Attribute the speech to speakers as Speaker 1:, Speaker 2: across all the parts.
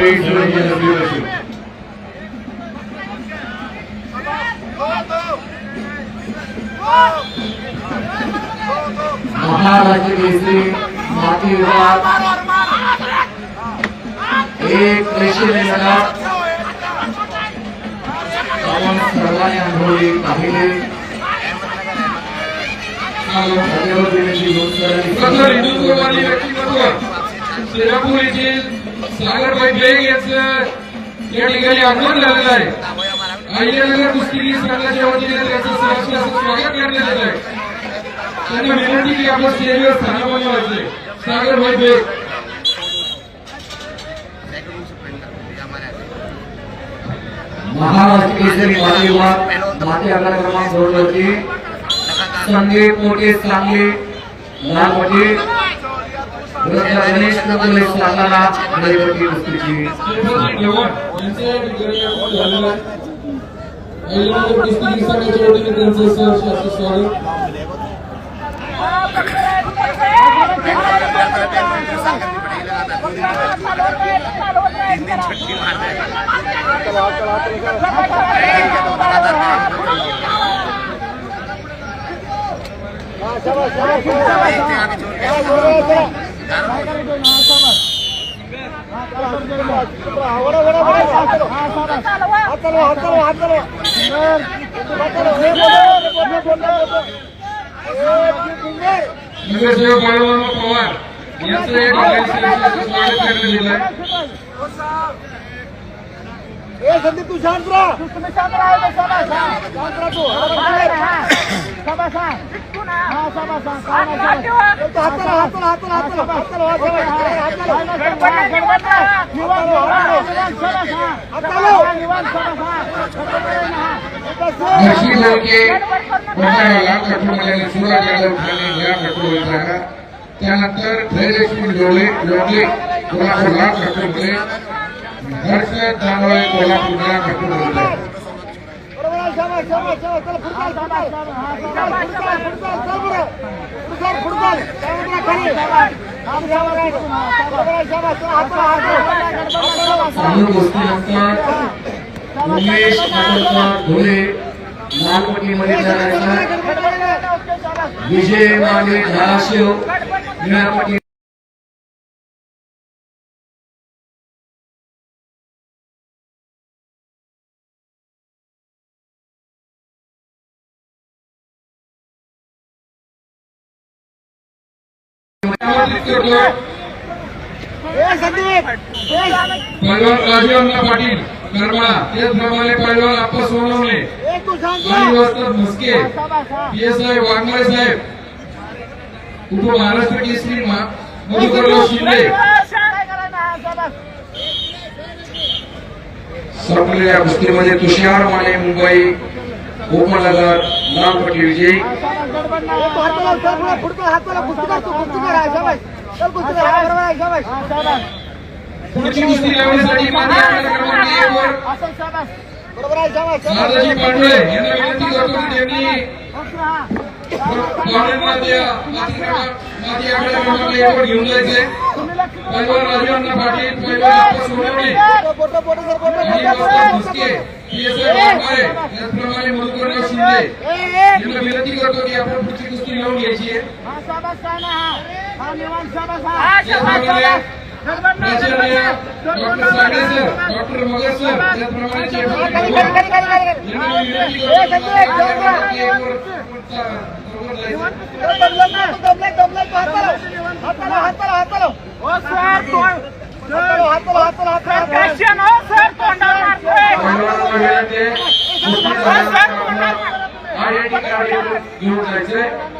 Speaker 1: मंडळी सर्वांचे नमस्कार महाराष्ट्र केसरी माती विभाग एक रेषेने लढत आपण सर्वांनी अनुभवली पाहिले धन्यवाद
Speaker 2: देण्याची
Speaker 1: नोंद
Speaker 2: करायची सोलापूर येथील सागर बेग यांचं या ठिकाणी आगमन झालेलं आहे. अहिल्यानगर कुस्ती संघाच्या वतीने त्याचं सहर्ष स्वागत करण्यात आलं आहे त्यांना विनंती की आपण स्टेजवर स्थानामध्ये वाचले सागर बेग
Speaker 1: महाराष्ट्र केसरी माती विभाग माती आकडा क्रमांक दोन वरती संदीप मोठे Sangli लालपट्टी
Speaker 2: ini mulai tantangan dari नगरसेवक बाळूमामा पवार यांचं या ठिकाणी सहर्ष असं स्वागत करण्यात येत आहे
Speaker 3: ए संदीप तू शांत राहा. तुम्ही शांत राहा शांत राहा तू शाबास हा नाही शाबास हाताला हाताला हाताला हाताला हाताला हाताला निवांत हाताला निवांत
Speaker 2: नशीब लोके कोणाला कटोमध्ये सुरुवात यादव ठाणे या कटोमध्ये त्यानंतर धैर्यशील डोळे लोके कोल्हापूरला कटोमध्ये हर्षद दानवे कोल्हापूरला
Speaker 3: शाबास चला चालू
Speaker 1: गोष्टीनंतर उमेश धुळे लालपट्टीमध्ये लढायचा विजय माने धाराशिव
Speaker 3: संदीप.
Speaker 2: राजूअण्णा पाटील. करमाळा त्याचप्रमाणे पैलवान अप्पा सोनवणे
Speaker 3: ए तू शांत
Speaker 2: आणि
Speaker 3: राहा
Speaker 2: वस्तर मुस्के.
Speaker 3: शाबास हा
Speaker 2: पी. एस. आय. वाघमारे साहेब. उप महाराष्ट्र केसरी मा- मधुकरराव शिंदे. संपलेल्या कुस्तीमध्ये तुषार माने मुंबई उपनगर लालपट्टी विजयी. पुढची कुस्ती लावण्यासाठी माझ्या आकडा क्रमांक एक वर दादाजी पांडुळे यांना विनंती करतो की त्यांनी पाहुण्यांना माती आकडा क्रमांक एक वर घेऊन जायचे पैलवान राजूअण्णा पाटील सोनवणे आणि वस्तर मुस्के त्याचप्रमाणे मधुकरराव शिंदे यांना विनंती करतो की आपण पुढची कुस्ती लावून घ्यायची आहे. Doctor Sagare sir doctor Magar sir त्याचप्रमाणे चेअरमन यांना मी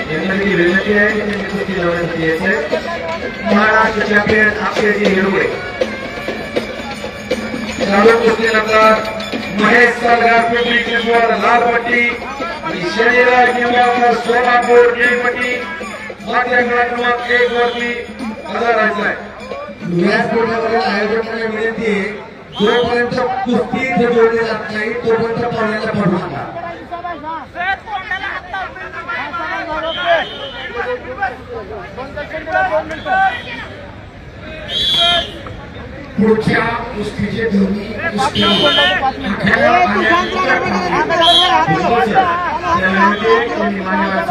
Speaker 1: हिरवळे विनंती आहे की कुस्ती लावण्यासाठी यायचंय महाराष्ट्र चॅम्पियन अक्षयजी हिरवळे
Speaker 2: झाडू कुस्तीनंतर महेश पिंपरी चिंचवड आणि शनिराज निंबाळकर सोलापूर मात्र क्रमांक एक वरती हजर आहे.
Speaker 1: आयोजकांना विनंती आहे जोपर्यंत कुस्ती इथे जोडली जात नाही तोपर्यंत पाहुण्याला पडू नका पुढच्या कुस्तीचे दोन्ही कुस्ती अखेर आणि मान्यवर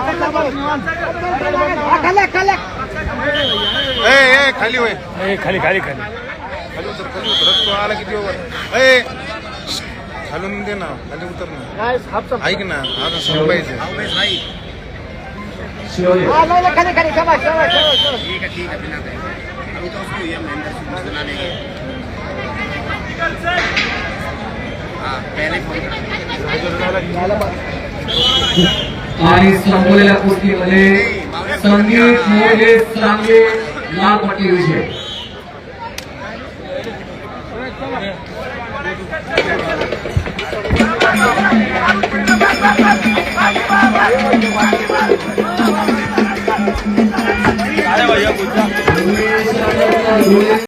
Speaker 1: जायचे
Speaker 4: ए ए खाली होय ए खाली खाली खाली। खाली उतर खाली उतर। तो आला किती ओव्हर ए खालून दे ना खाली उतर ना। ऐक ना आता संपायचं
Speaker 2: शिवाजी
Speaker 5: खाली खाली शाबाश शाबाश शाबाश
Speaker 2: आणि संपलेल्या कुस्तीमध्ये संगीत मोरे सांगे लाल पट्टी विजय.